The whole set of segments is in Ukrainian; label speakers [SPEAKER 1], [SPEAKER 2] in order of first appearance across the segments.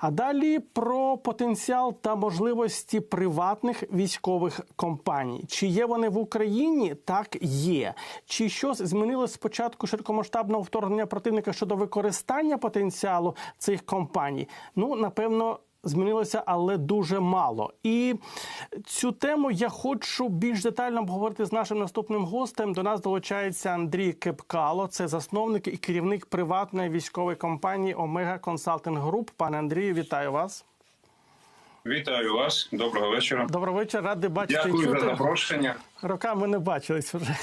[SPEAKER 1] А далі про потенціал та можливості приватних військових компаній. Чи є вони в Україні? Так є. Чи щось змінилось з початку широкомасштабного вторгнення противника щодо використання потенціалу цих компаній? Ну напевно. Змінилося, але дуже мало. І цю тему я хочу більш детально обговорити з нашим наступним гостем. До нас долучається Андрій Кепкало, це засновник і керівник приватної військової компанії Омега Консалтинг Груп. Пане Андрію, вітаю вас.
[SPEAKER 2] Вітаю вас, доброго вечора.
[SPEAKER 1] Доброго вечора, радий бачити
[SPEAKER 2] Дякую за запрошення.
[SPEAKER 1] Роками не бачились вже.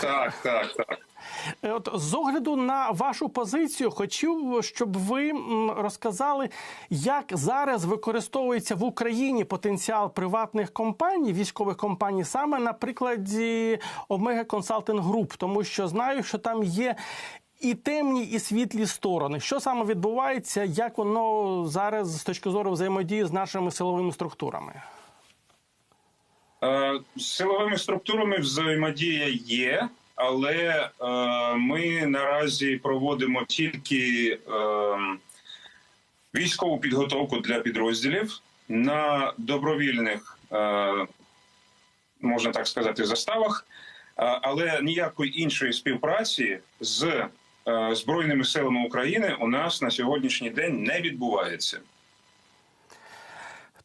[SPEAKER 2] Так, так, так.
[SPEAKER 1] Е, От з огляду на вашу позицію, хотів, щоб ви розказали, як зараз використовується в Україні потенціал приватних компаній, військових компаній, саме на прикладі Омега Консалтинг Груп, тому що знаю, що там є. І темні, і світлі сторони. Що саме відбувається, як воно зараз з точки зору взаємодії з нашими силовими структурами?
[SPEAKER 2] Е, З силовими структурами взаємодія є, але е, ми наразі проводимо тільки е, військову підготовку для підрозділів на добровільних, е, можна так сказати, заставах, але ніякої іншої співпраці з Збройними силами України у нас на сьогоднішній день не відбувається.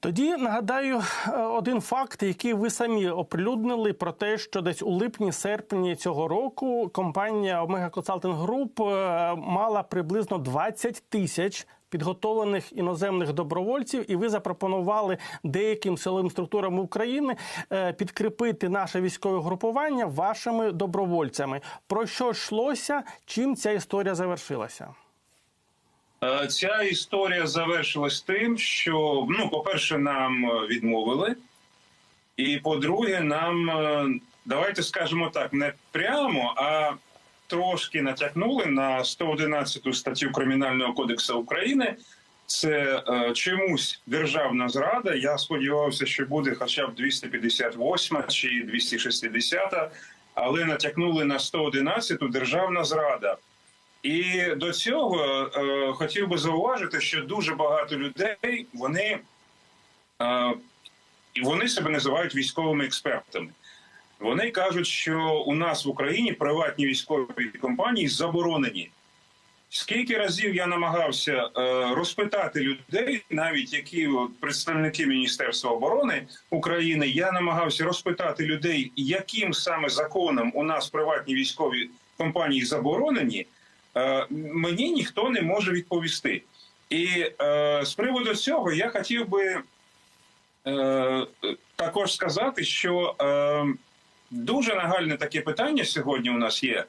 [SPEAKER 1] Тоді нагадаю е, один факт, який ви самі оприлюднили про те, що десь у липні-серпні цього року компанія Omega Consulting Group е, мала приблизно 20 тисяч підготовлених іноземних добровольців, і ви запропонували деяким силовим структурам України е, підкріпити наше військове групування вашими добровольцями. Про що йшлося? Чим ця історія завершилася?
[SPEAKER 2] Е, Ця історія завершилась тим, що ну, по-перше, нам е, відмовили, і по-друге, нам е, давайте скажемо так, не прямо, а трошки натякнули на 111 статтю Кримінального кодексу України. Це е, чомусь державна зрада. Я сподівався, що буде хоча б 258 чи 260, але натякнули на 111 державна зрада. І до цього е, хотів би зауважити, що дуже багато людей вони, е, вони себе називають військовими експертами. Вони кажуть, що у нас в Україні приватні військові компанії заборонені. Скільки разів я намагався е, розпитати людей, навіть які от, представники Міністерства оборони України, я намагався розпитати людей, яким саме законом у нас приватні військові компанії заборонені. Е, мені ніхто не може відповісти. І е, з приводу цього я хотів би е, також сказати, що дуже нагальне таке питання сьогодні у нас є.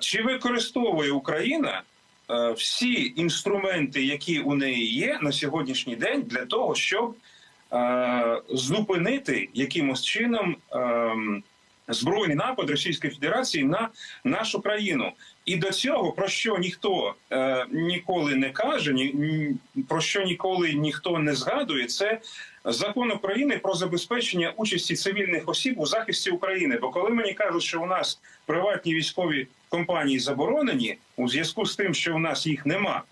[SPEAKER 2] Чи використовує Україна всі інструменти, які у неї є на сьогоднішній день, для того, щоб зупинити якимось чином е, збройний напад Російської Федерації на нашу країну? І до цього про що ніхто е, ніколи не каже, ні, про що ніколи ніхто не згадує, це закон України про забезпечення участі цивільних осіб у захисті України. Бо коли мені кажуть, що у нас приватні військові компанії заборонені у зв'язку з тим, що у нас їх нема,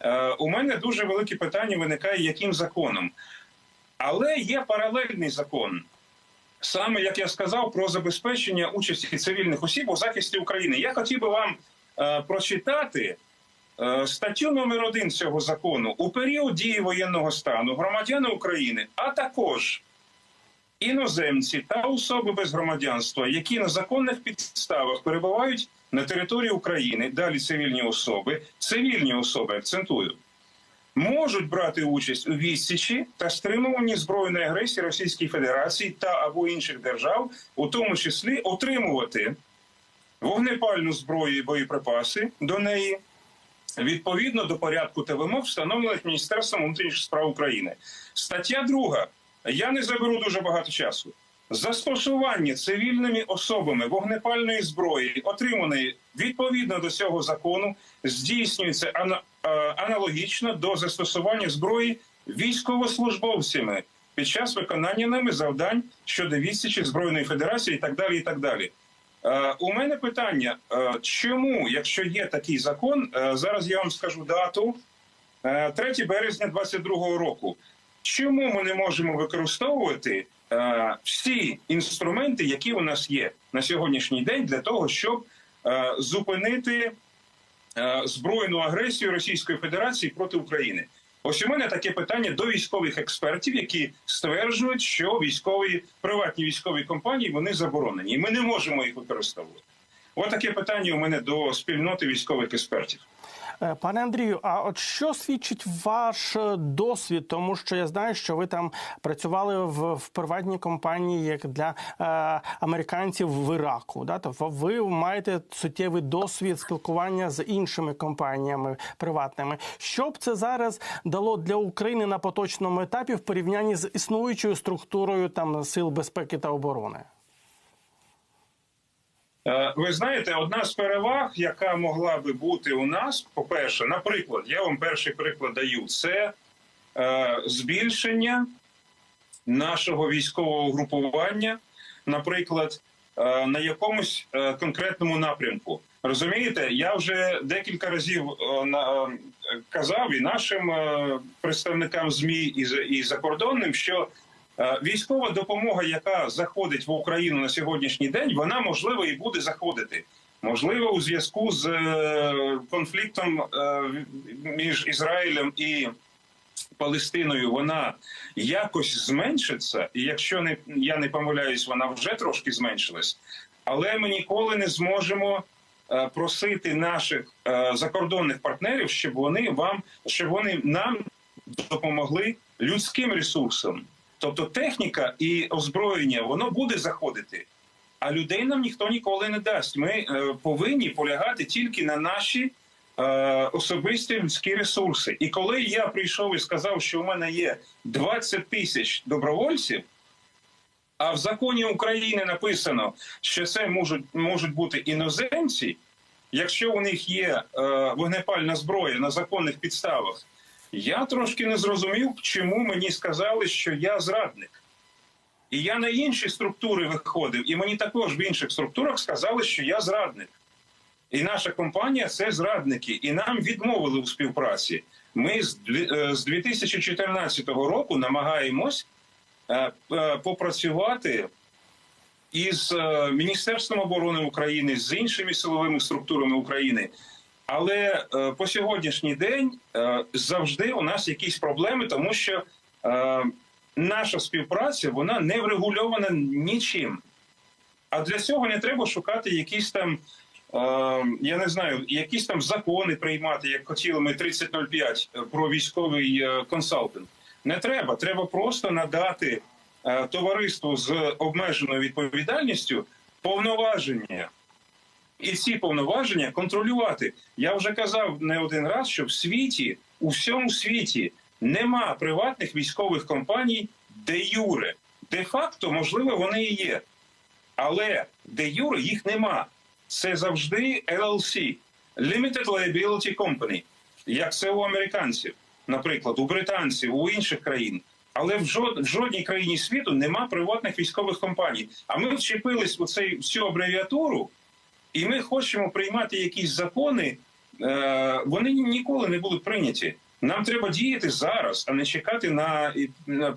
[SPEAKER 2] е, у мене дуже велике питання виникає, яким законом. Але є паралельний закон. Саме як я сказав про забезпечення участі цивільних осіб у захисті України. Я хотів би вам е, прочитати е, статтю номер один цього закону у період дії воєнного стану громадяни України, а також іноземці та особи без громадянства, які на законних підставах перебувають на території України, далі цивільні особи, цивільні особи акцентую. Можуть брати участь у відсічі та стримуванні збройної агресії Російської Федерації та або інших держав, у тому числі отримувати вогнепальну зброю і боєприпаси до неї відповідно до порядку та вимог, встановлених Міністерством внутрішніх справ України. Стаття 2. Я не заберу дуже багато часу. Застосування цивільними особами вогнепальної зброї, отриманої відповідно до цього закону, здійснюється е, аналогічно до застосування зброї військовослужбовцями під час виконання ними завдань щодо відсічі збройної федерації, і так далі. І так далі. Е, у мене питання: е, чому, якщо є такий закон, зараз я вам скажу дату. Е, 3 березня 2022 року. Чому ми не можемо використовувати всі інструменти, які у нас є на сьогоднішній день, для того, щоб е, зупинити е, збройну агресію Російської Федерації проти України? Ось у мене таке питання до військових експертів, які стверджують, що військові приватні військові компанії вони заборонені, і ми не можемо їх використовувати. Ось таке питання у мене до спільноти військових експертів.
[SPEAKER 1] Е, Пане Андрію, а от що свідчить ваш е, досвід? Тому що я знаю, що ви там працювали в, в приватній компанії як для е, американців в Іраку. Да? Тобто ви маєте суттєвий досвід спілкування з іншими компаніями приватними. Що б це зараз дало для України на поточному етапі в порівнянні з існуючою структурою там сил безпеки та оборони?
[SPEAKER 2] Е, Ви знаєте, одна з переваг, яка могла би бути у нас, по-перше, наприклад, я вам перший приклад даю, це е, збільшення нашого військового групування, наприклад, е, на якомусь конкретному напрямку. Розумієте, я вже декілька разів казав і нашим представникам змі і, за- і закордонним, що Військова допомога, яка заходить в Україну на сьогоднішній день, вона можливо і буде заходити. Можливо, у зв'язку з е, конфліктом е, між Ізраїлем і Палестиною вона якось зменшиться. І якщо не я не помиляюсь, вона вже трошки зменшилась. Але ми ніколи не зможемо е, просити наших е, закордонних партнерів, щоб вони вам щоб вони нам допомогли людським ресурсом. Тобто техніка і озброєння воно буде заходити, а людей нам ніхто ніколи не дасть. Ми е, повинні полягати тільки на наші е, особисті людські ресурси. І коли я прийшов і сказав, що у мене є 20 тисяч добровольців, а в законі України написано, що це можуть, можуть бути іноземці, якщо у них є е, вогнепальна зброя на законних підставах. Я трошки не зрозумів, чому мені сказали, що я зрадник. І я на інші структури виходив, і мені також в інших структурах сказали, що я зрадник. І наша компанія це зрадники, і нам відмовили у співпраці. Ми з дві- е, з 2014 року намагаємось е, е, попрацювати із Міністерством оборони України, з іншими силовими структурами України. Але е, по сьогоднішній день е, завжди у нас якісь проблеми, тому що е, наша співпраця вона не врегульована нічим. А для цього не треба шукати якісь там, я не знаю, якісь там закони приймати, як хотіли ми 3005 про військовий консалтинг. Не треба. Треба просто надати товариству з обмеженою відповідальністю повноваження. І ці повноваження контролювати. Я вже казав не один раз, що в світі, у всьому світі, нема приватних військових компаній де юре. Де факто, можливо, вони і є. Але де юре їх нема. Це завжди LLC – Limited Liability Company, як це у американців, наприклад, у британців, у інших країн. Але в жодній країні світу нема приватних військових компаній. А ми вчепились у цей всю абревіатуру, і ми хочемо приймати якісь закони. Е, вони ніколи не будуть прийняті. Нам треба діяти зараз, а не чекати на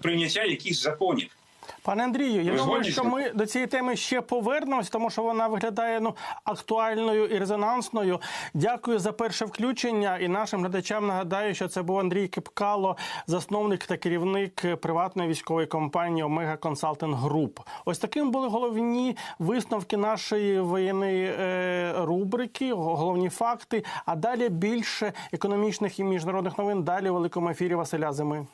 [SPEAKER 2] прийняття якихось законів.
[SPEAKER 1] Пане Андрію, я думаю, що ми до цієї теми ще повернемось, тому що вона виглядає ну актуальною і резонансною. Дякую за перше включення. І нашим глядачам нагадаю, що це був Андрій Кипкало, засновник та керівник приватної військової компанії Омега Консалтинг Груп. Ось таким були головні висновки нашої воєнної е, рубрики, головні факти. А далі більше економічних і міжнародних новин. Далі у великому ефірі Василя Зими.